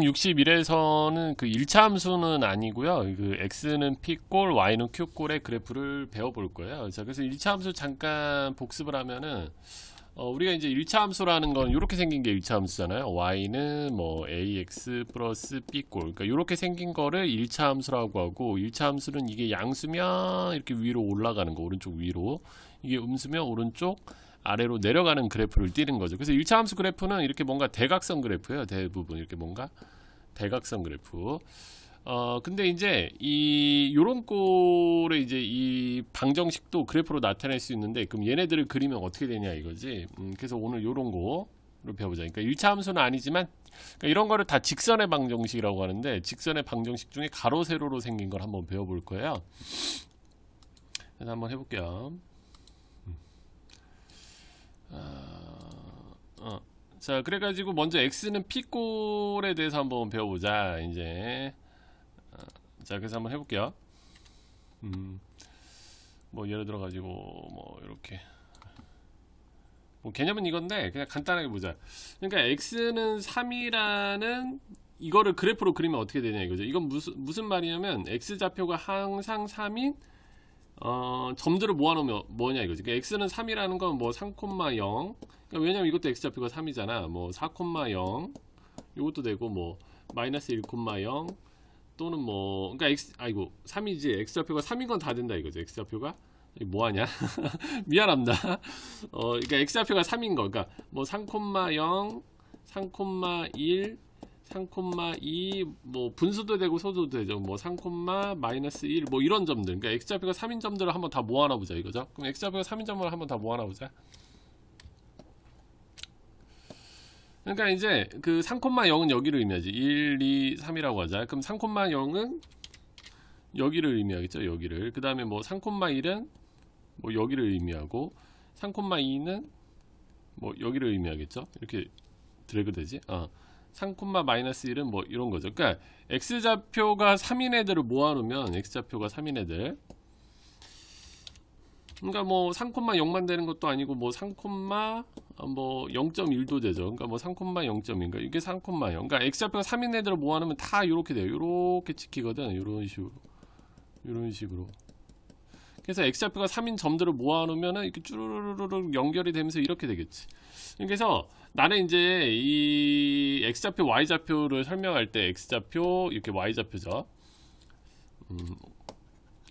61에서는 그 1차 함수는 아니고요. 그 x는 p꼴, y는 q꼴의 그래프를 배워볼 거예요. 자, 그래서 1차 함수 잠깐 복습을 하면은 어, 우리가 이제 1차 함수라는 건 이렇게 생긴 게 1차 함수잖아요. y는 뭐 ax 플러스 b꼴. 그러니까 이렇게 생긴 거를 1차 함수라고 하고 1차 함수는 이게 양수면 이렇게 위로 올라가는 거, 오른쪽 위로. 이게 음수면 오른쪽 아래로 내려가는 그래프를 띄는 거죠. 그래서 1차 함수 그래프는 이렇게 뭔가 대각선 그래프예요. 대부분 이렇게 뭔가 대각선 그래프. 어 근데 이제 이 요런 꼴의 이제 이 방정식도 그래프로 나타낼 수 있는데 그럼 얘네들을 그리면 어떻게 되냐 이거지. 음, 그래서 오늘 요런 거를 배워보자. 그러니까 1차 함수는 아니지만 그러니까 이런 거를 다 직선의 방정식이라고 하는데 직선의 방정식 중에 가로 세로로 생긴 걸 한번 배워볼 거예요. 그래서 한번 해볼게요. 어. 자, 그래가지고 먼저 x는 p꼴에 대해서 한번 배워보자. 이제 어, 자, 그래서 한번 해볼게요. 음, 뭐 예를 들어 가지고 뭐 이렇게 뭐 개념은 이건데 그냥 간단하게 보자. 그러니까 x는 3이라는 이거를 그래프로 그리면 어떻게 되냐 이거죠. 이건 무슨 무슨 말이냐면 x 좌표가 항상 3인 어, 점들을 모아놓으면 뭐냐 이거지. 그러니까 x는 3이라는 건 뭐 3,0 그러니까 왜냐면 이것도 x 좌표가 3이잖아. 뭐 4,0 이것도 되고 뭐 마이너스 1,0 또는 뭐 그러니까 x 아이고 3이지 x 좌표가 3인 건 다 된다 이거죠. x 좌표가 뭐하냐? 미안합니다. 어, 그러니까 x 좌표가 3인 거. 그러니까 뭐 3,0, 3,1 3,2 뭐 분수도 되고 소수도 되죠. 뭐 3, 마이너스 1 뭐 이런 점들. 그러니까 x좌표가 3인 점들을 한번 다 모아놔 보자 이거죠. 그럼 x좌표가 3인 점을 한번 다 모아놔 보자. 그러니까 이제 그 3,0은 여기를 의미하지. 1, 2, 3이라고 하자. 그럼 3,0은 여기를 의미하겠죠. 여기를. 그다음에 뭐 3,1은 뭐 여기를 의미하고 3,2는 뭐 여기를 의미하겠죠. 이렇게 드래그 되지? 어. 3, 마이너스 1은 뭐 이런 거죠. 그러니까 x좌표가 3인 애들을 모아놓으면 x좌표가 3인 애들 그러니까 뭐 3,0만 되는 것도 아니고 뭐 3, 뭐 0.1도 되죠. 그러니까 뭐 3,0.인가 이게 3,0 그러니까 x좌표가 3인 애들을 모아놓으면 다 이렇게 돼요. 이렇게 찍히거든. 이런 식으로 이런 식으로 그래서 x좌표가 3인 점들을 모아놓으면 이렇게 쭈르르르 연결이 되면서 이렇게 되겠지. 그래서 나는 이제 이 x좌표, y좌표를 설명할 때 x좌표 이렇게 y좌표죠. 음,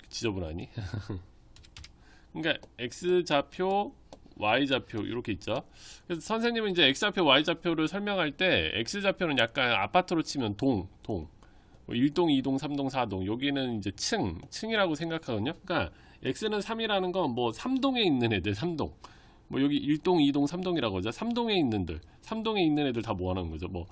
지저분하니? 그러니까 x좌표, y좌표 이렇게 있죠. 그래서 선생님은 이제 x좌표, y좌표를 설명할 때 x좌표는 약간 아파트로 치면 동, 동. 뭐 1동, 2동, 3동, 4동. 여기는 이제 층, 층이라고 생각하거든요. 그러니까 x는 3이라는 건 뭐 3동에 있는 애들, 3동. 뭐 여기 1동, 2동, 3동이라고 하죠. 3동에 있는들, 3동에 있는 애들 다 모아놓은 거죠. 뭐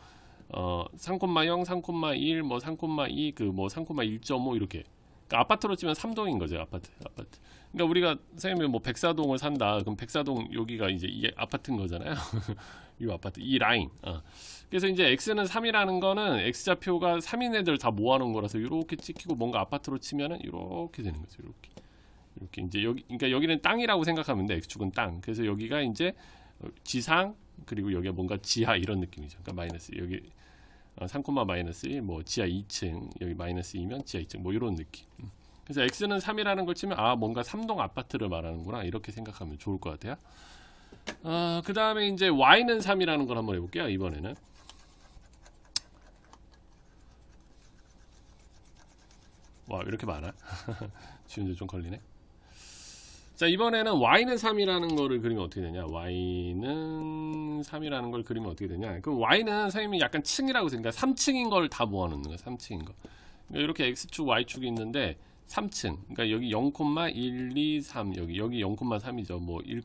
어, 3,0, 3,1, 뭐 3,2, 그뭐 3,1.5 이렇게. 그러니까 아파트로 치면 3동인 거죠. 아파트, 아파트. 그러니까 우리가 선생님이 뭐 백사동을 산다. 그럼 백사동 여기가 이제 이게 아파트인 거잖아요. 이 아파트, 이 라인. 어. 그래서 이제 x는 3이라는 거는 x좌표가 3인 애들 다 모아놓은 거라서 이렇게 찍히고 뭔가 아파트로 치면은 이렇게 되는 거죠. 이렇게. 이렇게 이제 여기 그러니까 여기는 땅이라고 생각하면 돼. x축은 땅. 그래서 여기가 이제 지상 그리고 여기가 뭔가 지하 이런 느낌이죠. 그러니까 마이너스 여기 3, 어, 마이너스 1, 뭐 지하 2층 여기 마이너스 2면 지하 2층 뭐 이런 느낌. 음. 그래서 x는 3이라는 걸 치면 아 뭔가 3동 아파트를 말하는구나 이렇게 생각하면 좋을 것 같아요. 어, 그 다음에 이제 y는 3이라는 걸 한번 해볼게요. 이번에는 와 이렇게 많아? 지운데 좀 걸리네. 자 이번에는 y는 3이라는 거를 그리면 어떻게 되냐? y는 3이라는 걸 그리면 어떻게 되냐? 그럼 y는 선생님이 약간 층이라고 생각해 3층인 걸 다 모아놓는 거야 3층인 거. 그러니까 이렇게 x축 y축이 있는데 3층 그러니까 여기 0,1, 2, 3 여기 여기 0,3이죠. 뭐 1,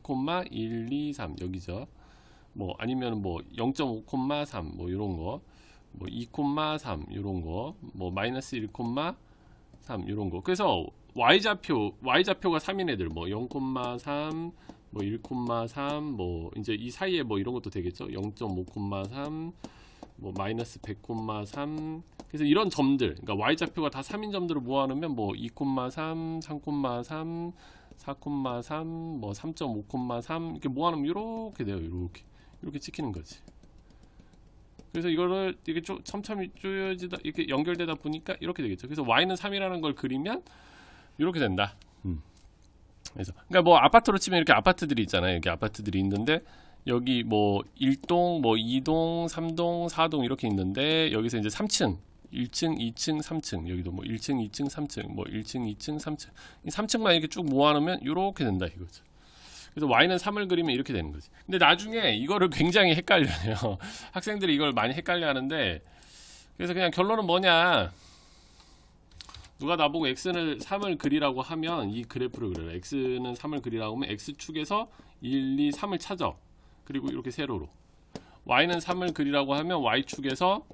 1, 2, 3 여기죠. 뭐 아니면 뭐 0.5,3 뭐 이런 거뭐 2,3 이런 거뭐 마이너스 1,3 이런 거. 그래서 y좌표 y좌표가 3인 애들 뭐 0,3, 뭐 1,3, 뭐 이제 이 사이에 뭐 이런 것도 되겠죠. 0.5,3, 뭐 마이너스 100,3. 그래서 이런 점들, 그러니까 y좌표가 다 3인 점들을 모아놓으면 뭐 2,3, 3,3, 4,3, 뭐 3.5,3 이렇게 모아놓으면 이렇게 돼요. 이렇게 이렇게 찍히는 거지. 그래서 이거를 이게 좀 첨첨이 쪼여지다 이렇게 연결되다 보니까 이렇게 되겠죠. 그래서 y는 3이라는 걸 그리면 이렇게 된다. 음. 그래서 그러니까 뭐 아파트로 치면 이렇게 아파트들이 있잖아요. 이렇게 아파트들이 있는데 여기 뭐 1동, 뭐 2동, 3동, 4동 이렇게 있는데 여기서 이제 3층 1층, 2층, 3층 여기도 뭐 1층, 2층, 3층 뭐 1층, 2층, 3층 이 3층만 이렇게 쭉 모아놓으면 이렇게 된다 이거죠. 그래서 y는 3을 그리면 이렇게 되는 거지. 근데 나중에 이거를 굉장히 헷갈려요. 학생들이 이걸 많이 헷갈려 하는데 그래서 그냥 결론은 뭐냐? 누가 나보고 x는 3을 그리라고 하면 이 그래프를 그려라. x는 3을 그리라고 하면 x축에서 1, 2, 3을 찾아. 그리고 이렇게 세로로. y는 3을 그리라고 하면 y축에서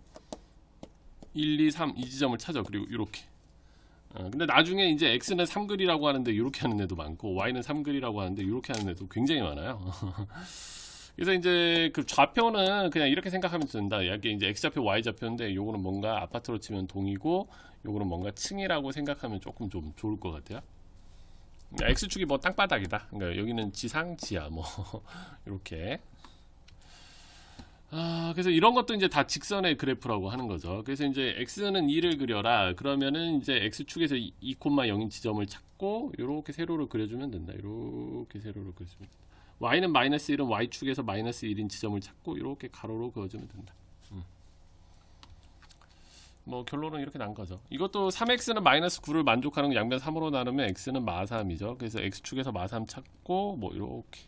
1, 2, 3 이 지점을 찾아. 그리고 이렇게. 어, 근데 나중에 이제 x는 3 그리라고 하는데 이렇게 하는 애도 많고 y는 3 그리라고 하는데 이렇게 하는 애도 굉장히 많아요. 그래서 이제 그 좌표는 그냥 이렇게 생각하면 된다. 이게 이제 x좌표, y좌표인데 요거는 뭔가 아파트로 치면 동이고 요거는 뭔가 층이라고 생각하면 조금 좀 좋을 것 같아요. 그러니까 x축이 뭐 땅바닥이다. 그러니까 여기는 지상, 지하 뭐 이렇게. 아, 그래서 이런 것도 이제 다 직선의 그래프라고 하는 거죠. 그래서 이제 x는 2를 그려라. 그러면은 이제 x축에서 2,0인 지점을 찾고 이렇게 세로로 그려주면 된다. 이렇게 세로로 그려주면 된다. Y는 마이너스 1은 y축에서 마이너스 1인 지점을 찾고 이렇게 가로로 그어주면 된다. 음. 뭐 결론은 이렇게 난 거죠. 이것도 3x는 마이너스 9를 만족하는 거 양변 3으로 나누면 x는 마3이죠. 그래서 x축에서 마3 찾고 뭐 이렇게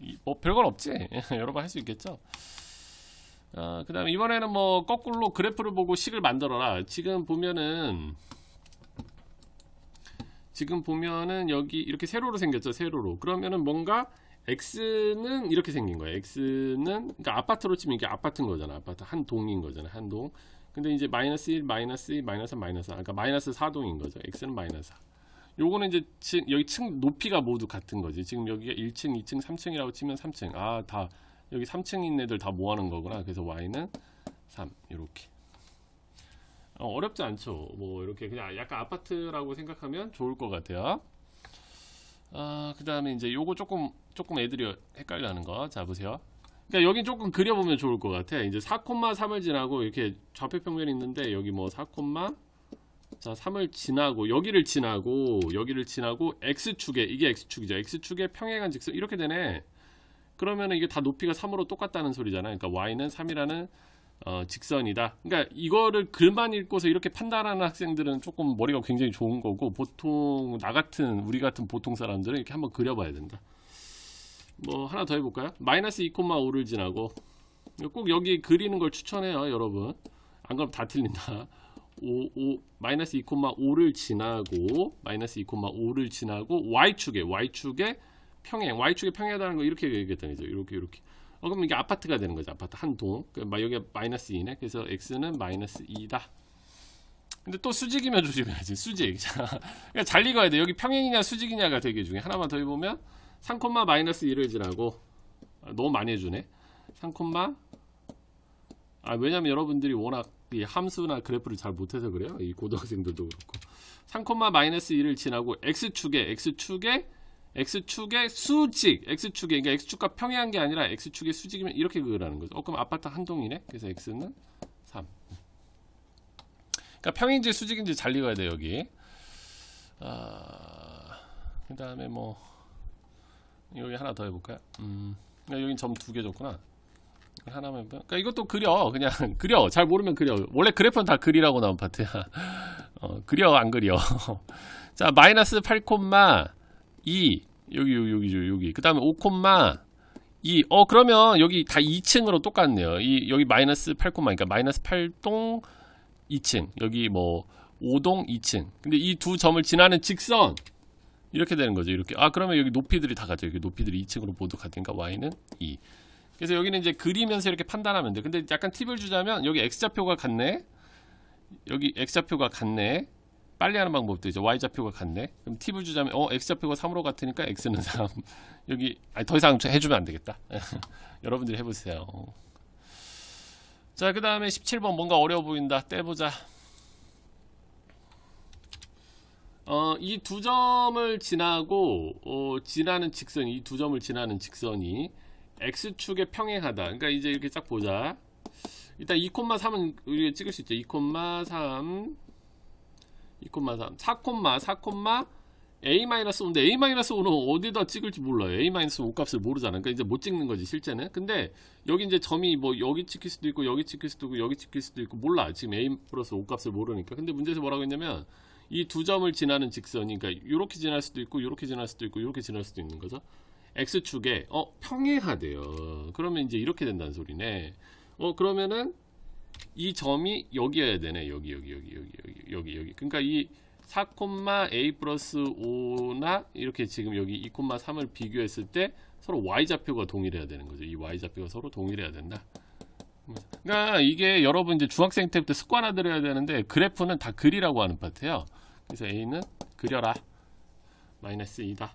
이- 뭐 별건 없지. 여러 번 할 수 있겠죠. 어, 그 다음에 이번에는 뭐 거꾸로 그래프를 보고 식을 만들어라. 지금 보면은 지금 보면은 여기 이렇게 세로로 생겼죠. 세로로. 그러면은 뭔가 x는 이렇게 생긴 거예요. x는 그러니까 아파트로 치면 이게 아파트인 거잖아. 아파트 한 동인 거잖아. 한 동. 근데 이제 마이너스 1, 마이너스 2, 마이너스 3, 마이너스 4. 그러니까 마이너스 4동인 거죠. x는 마이너스 4. 요거는 이제 지- 여기 층 높이가 모두 같은 거지. 지금 여기가 1층, 2층, 3층이라고 치면 3층. 아, 다 여기 3층 있는 애들 다 모아놓은 거구나. 그래서 y는 3 이렇게. 어, 어렵지 않죠. 뭐 이렇게 그냥 약간 아파트라고 생각하면 좋을 것 같아요. 아, 그다음에 이제 요거 조금 조금 애들이 헷갈려하는 거. 자 보세요. 그러니까 여기 조금 그려보면 좋을 것 같아. 이제 4,3을 지나고 이렇게 좌표 평면이 있는데 여기 뭐 4, 자 3을 지나고 여기를 지나고 여기를 지나고 x축에 이게 x축이죠. x축에 평행한 직선 이렇게 되네. 그러면은 이게 다 높이가 3으로 똑같다는 소리잖아요. 그러니까 y는 3이라는 어, 직선이다. 그러니까 이거를 글만 읽고서 이렇게 판단하는 학생들은 조금 머리가 굉장히 좋은 거고 보통 나 같은 우리 같은 보통 사람들은 이렇게 한번 그려봐야 된다. 뭐 하나 더 해볼까요? 마이너스 2,5를 지나고 꼭 여기 그리는 걸 추천해요, 여러분. 안 그러면 다 틀린다. 5, 5 마이너스 2,5를 지나고 마이너스 2,5를 지나고 y축에 y축에 평행 y축에 평행하다는 거 이렇게 얘기했던 거죠. 이렇게 이렇게. 어, 그럼 이게 아파트가 되는 거죠. 아파트 한 동. 그 여기 마이너스 2네. 그래서 x는 마이너스 2다. 근데 또 수직이면 조심해야지. 수직. 자, 그러니까 잘 읽어야 돼. 여기 평행이냐 수직이냐가 되게 중요해. 하나만 더 해보면 3, 마이너스 1을 지나고 아, 너무 많이 해주네. 3, 아 왜냐면 여러분들이 워낙 이 함수나 그래프를 잘 못해서 그래요. 이 고등학생들도 그렇고. 3, 마이너스 1을 지나고 x축에 x축에 x축의 수직 x축에 그러니까 x축과 평행한 게 아니라 x축의 수직이면 이렇게 그으라는 거죠. 어, 그럼 아파트 한 동이네. 그래서 x는 3. 그러니까 평행인지 수직인지 잘 읽어야 돼 여기. 아, 그 다음에 뭐 여기 하나 더 해볼까요? 음, 여기 점두 개 줬구나. 하나만 해볼까요? 그러니까 이것도 그려. 그냥 그려. 잘 모르면 그려. 원래 그래프는 다 그리라고 나온 파트야. 어, 그려 안 그려? 자 마이너스 8,2 여기 여기 여기 여기. 그 다음에 5,2어 그러면 여기 다 2층으로 똑같네요. 이 여기 마이너스 8, 그러니까 마이너스 8동 2층. 여기 뭐 5동 2층. 근데 이 두 점을 지나는 직선 이렇게 되는 거죠 이렇게 아 그러면 여기 높이들이 다 같죠 여기 높이들이 2층으로 모두 같으니까 y는 2 그래서 여기는 이제 그리면서 이렇게 판단하면 돼. 근데 약간 팁을 주자면 여기 x좌표가 같네. 여기 x좌표가 같네. 빨리 하는 방법도 이제 y좌표가 같네. 그럼 팁을 주자면 어 x좌표가 3으로 같으니까 x는 3. 여기 아니 더 이상 해주면 안 되겠다. 여러분들이 해보세요. 자, 그 다음에 17번 뭔가 어려워 보인다. 떼보자. 어, 이 두 점을 지나고 어, 지나는 직선, 이 두 점을 지나는 직선이 x축에 평행하다. 그러니까 이제 이렇게 딱 보자. 일단 2,3은 우리가 찍을 수 있죠. 2,3 2,3 4, 4, A-5인데 A-5는 어디다 찍을지 몰라요. A-5 값을 모르잖아. 그러니까 이제 못 찍는 거지 실제는. 근데 여기 이제 점이 뭐 여기 찍힐 수도 있고 여기 찍힐 수도 있고 여기 찍힐 수도 있고 몰라. 지금 A 플러스 5 값을 모르니까. 근데 문제에서 뭐라고 했냐면 이 두 점을 지나는 직선이 그러니까 이렇게 지날 수도 있고 이렇게 지날 수도 있고 이렇게 지날 수도 있는 거죠. X축에 어 평행하대요. 그러면 이제 이렇게 된다는 소리네. 어 그러면은 이 점이 여기여야 되네. 여기 여기 여기 여기 여기 여기 여기. 그러니까 이 4, A 플러스 5나 이렇게 지금 여기 2, 3을 비교했을 때 서로 y-좌표가 동일해야 되는 거죠. 이 y-좌표가 서로 동일해야 된다. 그러니까 이게 여러분 이제 중학생 때부터 습관화들어야 되는데 그래프는 다 그리라고 하는 파트예요. 그래서 A는 그려라. 마이너스 2다.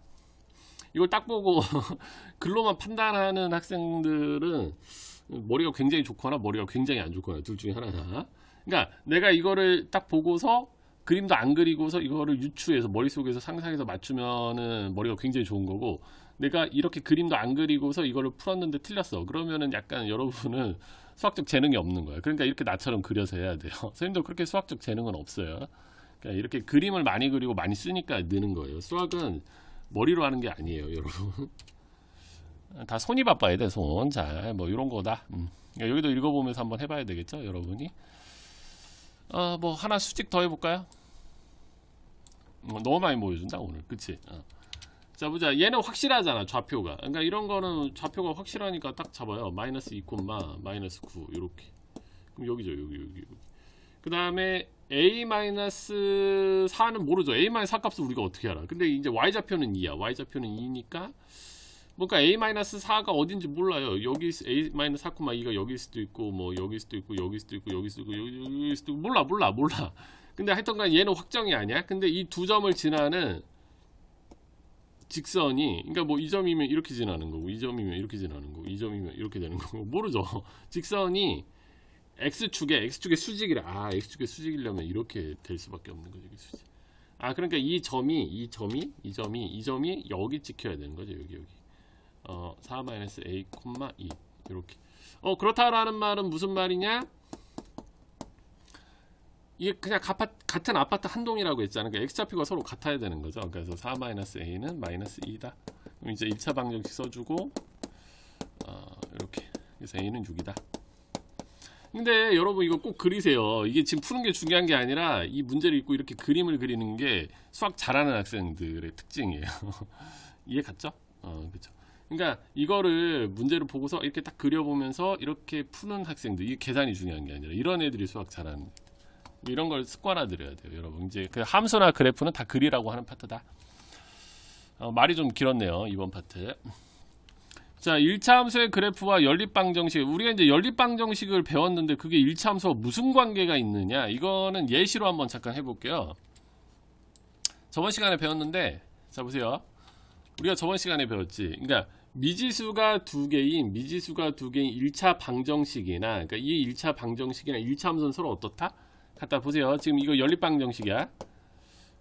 이걸 딱 보고 글로만 판단하는 학생들은 머리가 굉장히 좋거나 머리가 굉장히 안 좋거나 둘 중에 하나다. 그러니까 내가 이거를 딱 보고서 그림도 안 그리고서 이거를 유추해서 머릿속에서 상상해서 맞추면은 머리가 굉장히 좋은 거고 내가 이렇게 그림도 안 그리고서 이거를 풀었는데 틀렸어 그러면은 약간 여러분은 수학적 재능이 없는 거예요. 그러니까 이렇게 나처럼 그려서 해야 돼요. 선생님도 그렇게 수학적 재능은 없어요. 그러니까 이렇게 그림을 많이 그리고 많이 쓰니까 느는 거예요. 수학은 머리로 하는 게 아니에요 여러분. 다 손이 바빠야 돼손잘뭐 이런 거다. 음. 그러니까 여기도 읽어보면서 한번 해봐야 되겠죠 여러분이? 어, 뭐 하나 수직 더 해볼까요? 어, 너무 많이 보여준다 오늘. 그치? 어. 자 보자. 얘는 확실하잖아 좌표가. 그러니까 이런 거는 좌표가 확실하니까 딱 잡아요. 마이너스 2 마이너스 9 이렇게. 그럼 여기죠 여기 여기 여기. 그 다음에 a 마이너스 4는 모르죠. A 마이너스 4 값을 우리가 어떻게 알아? 근데 이제 y 좌표는 2야. Y 좌표는 2니까 뭔가 a 마이너스 4가 어딘지 몰라요. 여기 a 마이너스 4,2가 여기일 수도 있고 뭐 여기일 수도 있고 여기일 수도 있고 여기일 수도 있고 여기, 여기일 수도 있고. 몰라 몰라 몰라. 근데 하여튼간 얘는 확정이 아니야. 근데 이 두 점을 지나는 직선이 그러니까 뭐 이 점이면 이렇게 지나는 거고 이 점이면 이렇게 지나는 거고 이 점이면 이렇게 되는 거고 모르죠. 직선이 x축에 x축의 수직이라 아 x축의 수직이려면 이렇게 될 수밖에 없는 거죠. 수직. 아 그러니까 이 점이 이 점이 이 점이 이 점이 여기 찍혀야 되는 거죠. 여기 여기. 어 4-a, 2 이렇게. 어 그렇다라는 말은 무슨 말이냐? 이게 그냥 가파, 같은 아파트 한 동이라고 했잖아요. 그러니까 x좌표가 서로 같아야 되는 거죠. 그래서 4-a는 마이너스 2다. 그럼 이제 1차 방정식 써주고 어, 이렇게 그래서 a는 6이다. 근데 여러분 이거 꼭 그리세요. 이게 지금 푸는 게 중요한 게 아니라 이 문제를 읽고 이렇게 그림을 그리는 게 수학 잘하는 학생들의 특징이에요. 이해 갔죠? 어, 그렇죠. 그러니까 이거를 문제를 보고서 이렇게 딱 그려보면서 이렇게 푸는 학생들 이게 계산이 중요한 게 아니라 이런 애들이 수학 잘하는 이런 걸 습관화들여야 돼요, 여러분. 이제 그 함수나 그래프는 다 그리라고 하는 파트다. 어, 말이 좀 길었네요, 이번 파트. 자, 1차 함수의 그래프와 연립방정식. 우리가 이제 연립방정식을 배웠는데 그게 1차 함수와 무슨 관계가 있느냐? 이거는 예시로 한번 잠깐 해볼게요. 저번 시간에 배웠는데, 자, 보세요. 우리가 저번 시간에 배웠지. 그러니까 미지수가 두 개인, 미지수가 두 개인 1차 방정식이나, 그러니까 이 1차 방정식이나 1차 함수는 서로 어떻다? 갖다 보세요. 지금 이거 연립방 정식이야.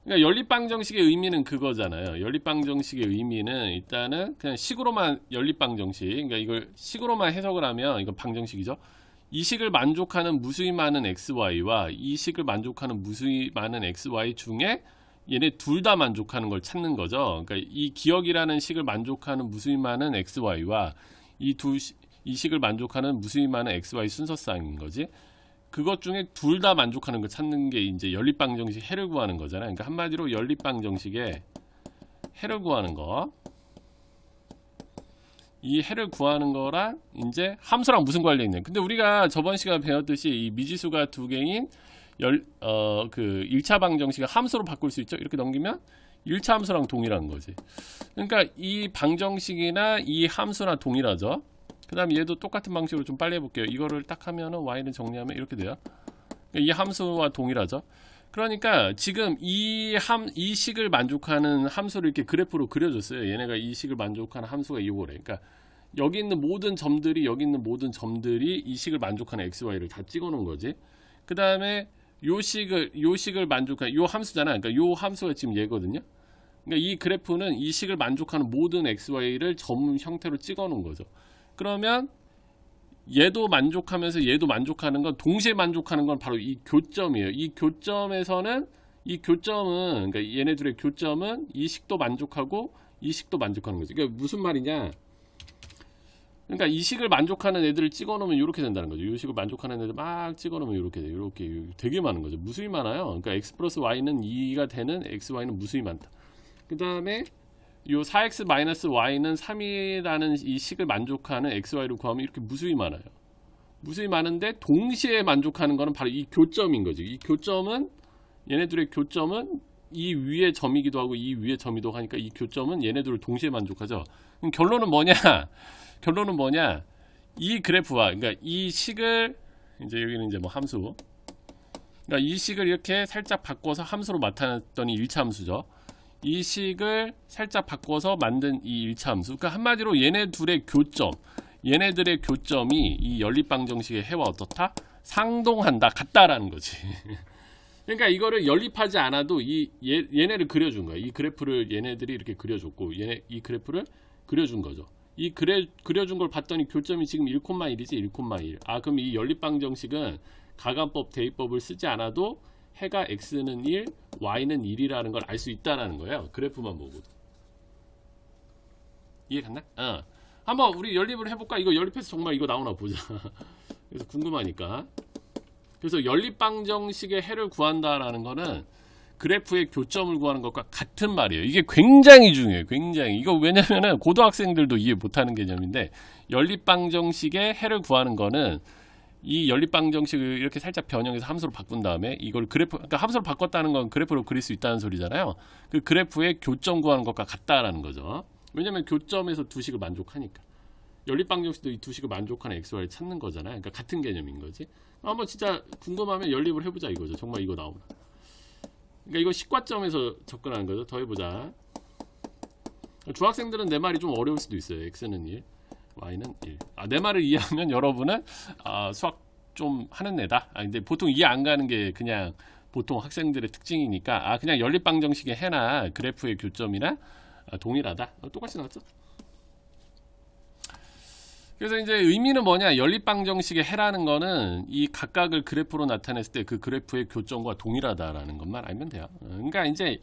그러니까 연립방 정식의 의미는 그거잖아요. 연립방 정식의 의미는 일단은 그냥 식으로만 연립방 정식. 그러니까 이걸 식으로만 해석을 하면 이건 방정식이죠. 이 식을 만족하는 무수히 많은 xy와 이 식을 만족하는 무수히 많은 xy 중에 얘네 둘 다 만족하는 걸 찾는 거죠. 그러니까 이 기억이라는 식을 만족하는 무수히 많은 xy와 이 두 이 식을 만족하는 무수히 많은 xy 순서쌍인 거지. 그것 중에 둘 다 만족하는 걸 찾는 게 이제 연립방 정식 해를 구하는 거잖아요. 그러니까 한마디로 연립방 정식의 해를 구하는 거. 이 해를 구하는 거랑 이제 함수랑 무슨 관련이 있냐. 근데 우리가 저번 시간에 배웠듯이 이 미지수가 두 개인 열, 어, 그 1차 방정식을 함수로 바꿀 수 있죠. 이렇게 넘기면 1차 함수랑 동일한 거지. 그러니까 이 방정식이나 이 함수나 동일하죠. 그 다음 얘도 똑같은 방식으로 좀 빨리 해볼게요. 이거를 딱 하면은 y를 정리하면 이렇게 돼요. 이 함수와 동일하죠. 그러니까 지금 이 함, 이 식을 만족하는 함수를 이렇게 그래프로 그려줬어요. 얘네가 이 식을 만족하는 함수가 이거래. 그러니까 여기 있는 모든 점들이 여기 있는 모든 점들이 이 식을 만족하는 x, y를 다 찍어 놓은 거지. 그 다음에 요 식을 요 식을 만족하는 요 함수잖아. 그러니까 요 함수가 지금 얘거든요. 그러니까 이 그래프는 이 식을 만족하는 모든 x, y를 점 형태로 찍어 놓은 거죠. 그러면 얘도 만족하면서 얘도 만족하는 건 동시에 만족하는 건 바로 이 교점이에요. 이 교점에서는 이 교점은 그러니까 얘네들의 교점은 이 식도 만족하고 이 식도 만족하는 거죠. 그러니까 무슨 말이냐? 그러니까 이 식을 만족하는 애들을 찍어놓으면 이렇게 된다는 거죠. 이 식을 만족하는 애들 막 찍어놓으면 이렇게 돼요. 이렇게 되게 많은 거죠. 무수히 많아요. 그러니까 x 플러스 y는 2가 되는 x, y는 무수히 많다. 그 다음에 요 4x 마 이너스 y는 3이라는 이 식을 만족하는 x, y를 구하면 이렇게 무수히 많아요. 무수히 많은데 동시에 만족하는 거는 바로 이 교점인 거죠. 이 교점은 얘네들의 교점은 이 위의 점이기도 하고 이 위의 점이기도 하니까 이 교점은 얘네들을 동시에 만족하죠. 그럼 결론은 뭐냐? 결론은 뭐냐? 이 그래프와 그러니까 이 식을 이제 여기는 이제 뭐 함수. 그러니까 이 식을 이렇게 살짝 바꿔서 함수로 나타냈더니 1차 함수죠. 이 식을 살짝 바꿔서 만든 이 1차 함수. 그러니까 한마디로 얘네 둘의 교점, 얘네들의 교점이 이 연립방정식의 해와 어떻다? 상동한다, 같다라는 거지. 그러니까 이거를 연립하지 않아도 이 얘, 얘네를 그려준 거야. 이 그래프를 얘네들이 이렇게 그려줬고, 얘네 이 그래프를 그려준 거죠. 이 그래, 그려준 걸 봤더니 교점이 지금 1,1이지 1,1. 아 그럼 이 연립방정식은 가간법 대입법을 쓰지 않아도 해가 x는 1, y는 1이라는 걸 알 수 있다라는 거예요. 그래프만 보고. 이해 갔나? 어. 한번 우리 연립을 해볼까? 이거 연립해서 정말 이거 나오나 보자. 그래서 궁금하니까. 그래서 연립방정식의 해를 구한다라는 거는 그래프의 교점을 구하는 것과 같은 말이에요. 이게 굉장히 중요해요. 굉장히. 이거 왜냐면은 고등학생들도 이해 못하는 개념인데 연립방정식의 해를 구하는 거는 이 연립방 정식을 이렇게 살짝 변형해서 함수로 바꾼 다음에 이걸 그래프, 그러니까 함수로 바꿨다는 건 그래프로 그릴 수 있다는 소리잖아요. 그 그래프의 교점 구하는 것과 같다라는 거죠. 왜냐면 교점에서 두 식을 만족하니까. 연립방 정식도 이 두 식을 만족하는 x, y를 찾는 거잖아요. 그러니까 같은 개념인 거지. 한번 진짜 궁금하면 연립을 해보자 이거죠. 정말 이거 나오나. 그러니까 이거 식과점에서 접근하는 거죠. 더 해보자. 중학생들은 내 말이 좀 어려울 수도 있어요. x는 1, y는 1. 아, 내 말을 이해하면 여러분은 아, 수학 좀 하는 애다. 아, 근데 보통 이해 안 가는 게 그냥 보통 학생들의 특징이니까 아, 그냥 연립방정식의 해나 그래프의 교점이나 아, 동일하다. 어, 똑같이 나왔죠? 그래서 이제 의미는 뭐냐? 연립방정식의 해라는 거는 이 각각을 그래프로 나타냈을 때 그 그래프의 교점과 동일하다라는 것만 알면 돼요. 어, 그러니까 이제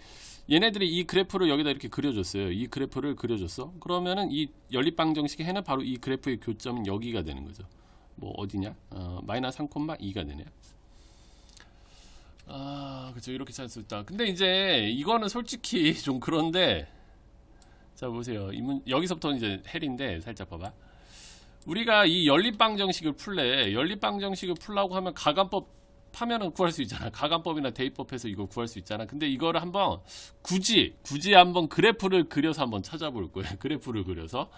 얘네들이 이 그래프를 여기다 이렇게 그려줬어요. 이 그래프를 그려줬어. 그러면은 이 연립방정식의 해는 바로 이 그래프의 교점은 여기가 되는 거죠. 뭐 어디냐? 어, 마이너스 3,2가 되네요. 아, 그렇죠. 이렇게 찾을 수 있다. 근데 이제 이거는 솔직히 좀 그런데 자 보세요. 이 문, 여기서부터 이제 헬인데 살짝 봐봐. 우리가 이 연립방정식을 풀래. 연립방정식을 풀라고 하면 가간법 하면은 구할 수 있잖아. 가간법이나 대입법해서 이거 구할 수 있잖아. 근데 이거를 한번 굳이 굳이 한번 그래프를 그려서 한번 찾아볼 거예요. 그래프를 그려서.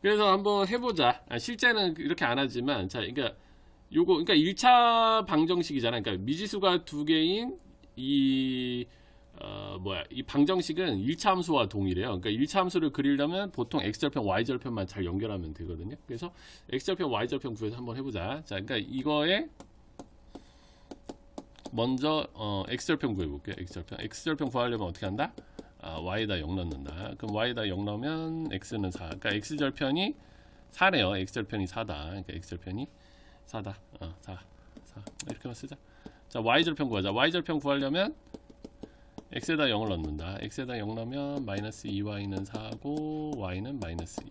그래서 한번 해보자. 아, 실제는 이렇게 안 하지만 자, 그러니까 요거 그러니까 1차 방정식이잖아. 그러니까 미지수가 두 개인 이 어, 뭐야, 이 방정식은 1차 함수와 동일해요. 그러니까 1차 함수를 그리려면 보통 x절편, y절편만 잘 연결하면 되거든요. 그래서 x절편, y절편 구해서 한번 해보자. 자, 그러니까 이거에 먼저 어, x절편 구해볼게요. x절편. x절편 구하려면 어떻게 한다? 아, y에다 0 넣는다. 그럼 y에다 0 넣으면 x는 4. 그러니까 x절편이 4네요. x절편이 4다. 그러니까 x절편이 4다. 어, 4. 4. 이렇게만 쓰자. 자, y절편 구하자. y절편 구하려면 x에다 0을 넣는다. x에다 0 넣으면 마이너스 2y는 4고 y는 마이너스 2.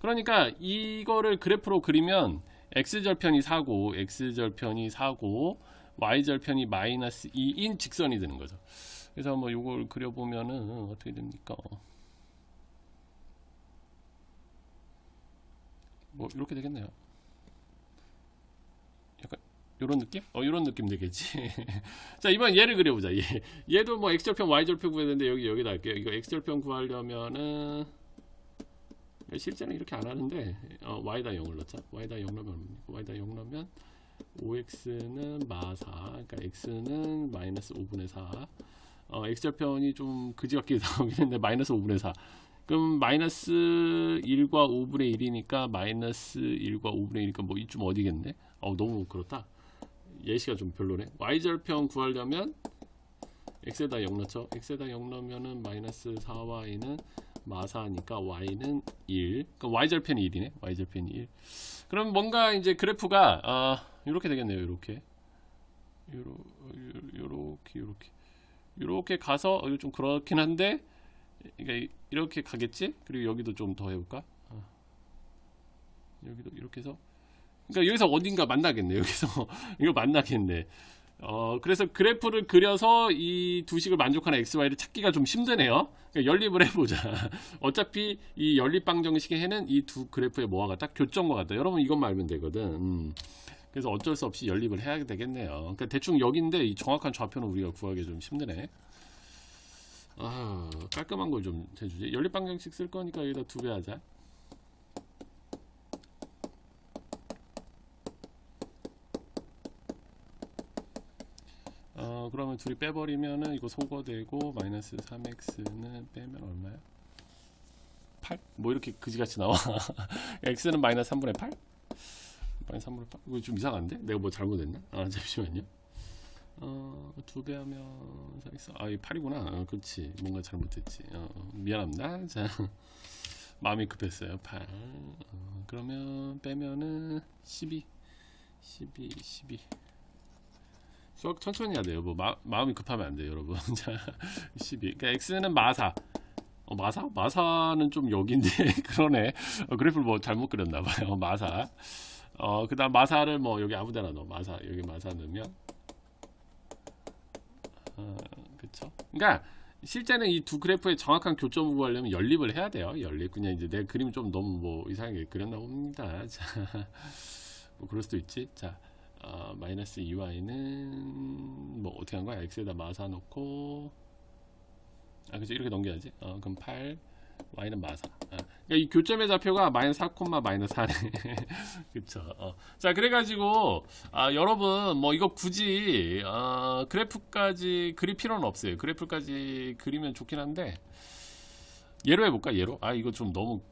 그러니까 이거를 그래프로 그리면 x절편이 4고 x절편이 4고 y절편이 마이너스 2인 직선이 되는 거죠. 그래서 한번 이걸 그려보면은 어떻게 됩니까? 뭐 이렇게 되겠네요. 약간 요런 느낌? 어, 요런 느낌 되겠지. 자, 이번 얘를 그려보자. 얘. 얘도 뭐 x절편, y절편 구해야 되는데 여기 여기다 할게요. 이거 x절편 구하려면은 실제는 이렇게 안 하는데 어, y다 0을 넣자. y다 0 넣으면 y다 0 넣으면 5x는 마4 그러니까 x는 마이너스 5분의 4 어, x절편이 좀 그지 같게 나오긴 했는데 마이너스 5분의 4 그럼 마이너스 1과 5분의 1이니까 마이너스 1과 5분의 1이니까 뭐 이쯤 어디겠네 어 너무 그렇다 예시가 좀 별로네 y절편 구하려면 x에다 0 넣죠 x에다 0 넣으면은 마이너스 4y는 마사니까 y는 1. 그럼 y절편이 1이네. y절편이 1. 그럼 뭔가 이제 그래프가 어, 이렇게 되겠네요. 이렇게. 요러, 요- 요렇게 요렇게. 요렇게 가서 어, 이거 좀 그렇긴 한데 그러니까 이- 이렇게 가겠지? 그리고 여기도 좀 더 해볼까? 어. 여기도 이렇게 해서 그러니까 여기서 어딘가 만나겠네. 여기서 이거 만나겠네. 어, 그래서 그래프를 그려서 이 두 식을 만족하는 XY를 찾기가 좀 힘드네요. 그러니까 연립을 해보자. 어차피 이 연립방 정식의 해는 이 두 그래프의 뭐와 같다? 교점과 같다. 여러분 이것만 알면 되거든. 음. 그래서 어쩔 수 없이 연립을 해야 되겠네요. 그러니까 대충 여기인데 이 정확한 좌표는 우리가 구하기 좀 힘드네. 아, 깔끔한 걸 좀 해주지. 연립방 정식 쓸 거니까 여기다 두 배 하자. 어 그러면 둘이 빼버리면은 이거 소거되고 마이너스 3x는 빼면 얼마야? 8? 뭐 이렇게 그지같이 나와 x는 마이너스 3분의 8? 마이너스 3분의 8? 이거 좀 이상한데? 내가 뭐 잘못했나? 아 잠시만요 어 두 배 하면 4x 아이 8이구나 어, 그렇지 뭔가 잘못했지 어, 어, 미안합니다 자 마음이 급했어요 8 어, 그러면 빼면은 12 12 12 수학 천천히 해야 돼요. 뭐 마, 마음이 급하면 안 돼요, 여러분. 자, 12. 그러니까 x는 마사. 어, 마사? 마사는 좀 여기인데 그러네. 어, 그래프를 뭐 잘못 그렸나 봐요. 마사. 어, 그다음 마사를 뭐 여기 아무데나 넣어. 마사. 여기 마사 넣으면 어, 그쵸 그러니까 실제는 이 두 그래프의 정확한 교점을 구하려면 연립을 해야 돼요. 연립. 그냥 이제 내 그림 좀 너무 뭐 이상하게 그렸나 봅니다. 자. 뭐 그럴 수도 있지. 자. 어, 마이너스 2y는 뭐 어떻게 한 거야? x에다 마사 넣고. 아 그죠 이렇게 넘겨야지. 어, 그럼 8 y는 마사. 아, 그러니까 이 교점의 좌표가 마이너스 4, 마이너스 4네. 그쵸. 어. 자 그래가지고 아, 여러분 뭐 이거 굳이 어, 그래프까지 그릴 필요는 없어요. 그래프까지 그리면 좋긴 한데 예로 해볼까? 예로? 아 이거 좀 너무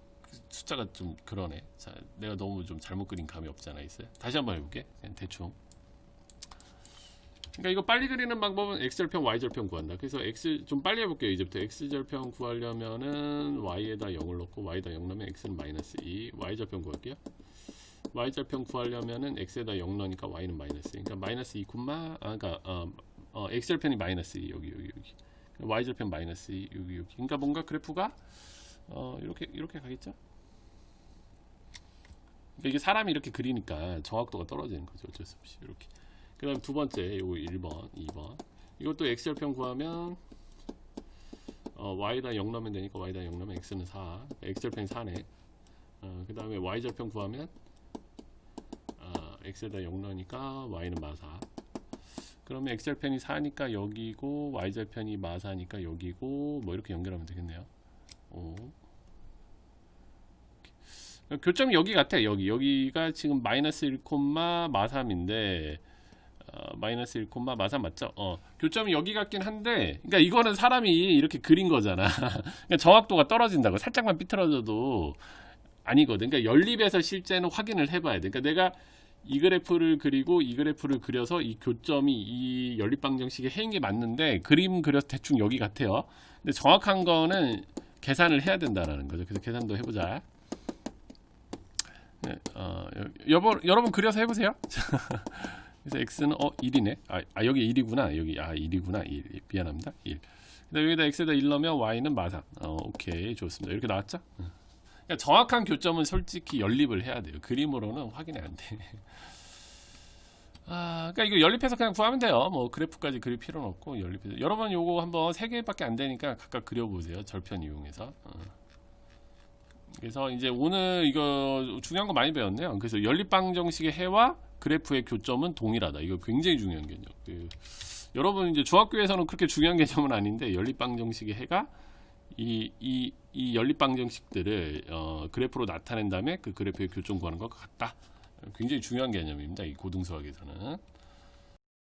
숫자가 좀 그러네. 자, 내가 너무 좀 잘못 그린 감이 없잖아 있어요. 다시 한번 해볼게. 그냥 대충. 그러니까 이거 빨리 그리는 방법은 x절편, y절편 구한다. 그래서 x 좀 빨리 해볼게요. 이제부터 x절편 구하려면은 y에다 0을 넣고 y에다 0 넣으면 x는 마이너스 2. y절편 구할게요. y절편 구하려면은 x에다 0 넣으니까 y는 마이너스. 그러니까 마이너스 2 콤마 아 그러니까 어, 어, x절편이 마이너스 2 여기 여기 여기. y절편 마이너스 2 여기 여기. 그러니까 뭔가 그래프가 어 이렇게 이렇게 가겠죠? 그러니까 이게 사람이 이렇게 그리니까 정확도가 떨어지는 거죠. 어쩔 수 없이 이렇게. 그다음 두 번째 요거 1번, 2번. 이것도 x절편 구하면 어, y에다 0 넣으면 되니까 y에다 0 넣으면 x는 4. x절편이 4네. 어, 그다음에 y절편 구하면 어, x에다 0 넣으니까 y는 마사. 그러면 x절편이 4니까 여기고 y절편이 마사니까 여기고 뭐 이렇게 연결하면 되겠네요. 오. 교점이 여기 같아 여기. 여기가 지금 마이너스 1 마삼인데 어, 마이너스 1 마삼 맞죠? 어 교점이 여기 같긴 한데 그러니까 이거는 사람이 이렇게 그린 거잖아. 그러니까 정확도가 떨어진다고. 살짝만 삐뚤어져도 아니거든. 그러니까 연립에서 실제는 확인을 해봐야 돼. 그러니까 내가 이 그래프를 그리고 이 그래프를 그려서 이 교점이 이 연립 방정식의 해인 게 맞는데 그림 그려서 대충 여기 같아요. 근데 정확한 거는 계산을 해야 된다라는 거죠 그래서 계산도 해보자 네, 어, 여- 여보, 여러분 그려서 해보세요. 그래서 x는 어 1이네. 아, 아, 여기 1이구나. 여기 아 1이구나. 1. 미안합니다. 1. 그다음 여기다 x에다 1 넣으면 y는 마상. 어, 오케이 좋습니다. 이렇게 나왔죠? 응. 그러니까 정확한 교점은 솔직히 연립을 해야 돼요. 그림으로는 확인이 안 돼. 아, 그러니까 이거 연립해서 그냥 구하면 돼요. 뭐 그래프까지 그릴 필요는 없고 연립해서. 여러분 요거 한번 세 개밖에 안 되니까 각각 그려보세요. 절편 이용해서. 어. 그래서 이제 오늘 이거 중요한 거 많이 배웠네요. 그래서 연립방정식의 해와 그래프의 교점은 동일하다. 이거 굉장히 중요한 개념. 그, 여러분 이제 중학교에서는 그렇게 중요한 개념은 아닌데 연립방정식의 해가 이, 이, 이 연립방정식들을 어, 그래프로 나타낸 다음에 그 그래프의 교점 구하는 것과 같다. 굉장히 중요한 개념입니다. 이 고등수학에서는.